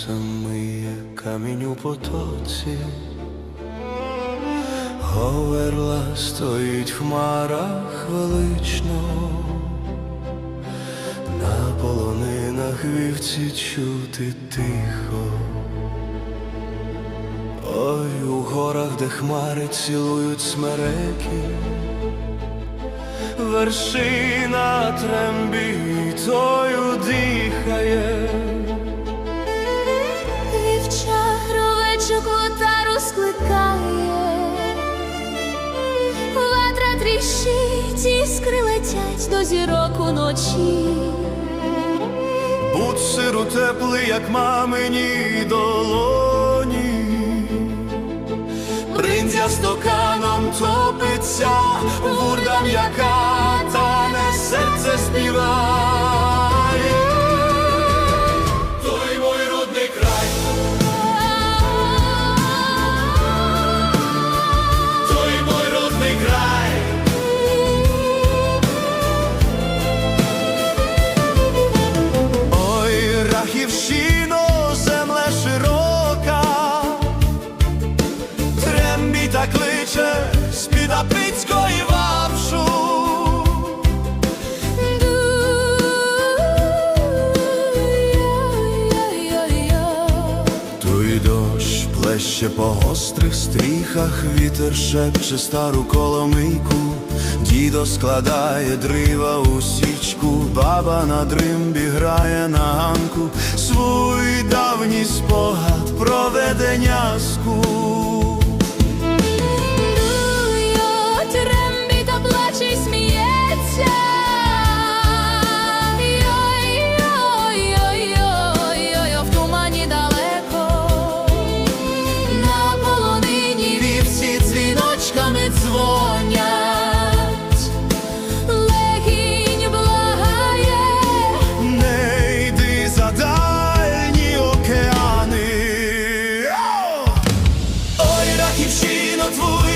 Солнце миє камінь у потоці, оверла стоїть в хмарах велично, на полонинах вівці чути тихо, ой у горах, де хмари цілують смереки, вершина трембітою. Тріщить, іскри летять до зірок уночі. Будь сиру теплий, як мамині долоні. Бриндя стоканом топиться, бурда м'яка, з-під Апицької вапшу. Той дощ плеще по гострих стріхах, вітер шепче стару коломийку, дідо складає дрива у січку, баба на дримбі грає на ганку, свій давній спогад проведення скуп. дівчино твою.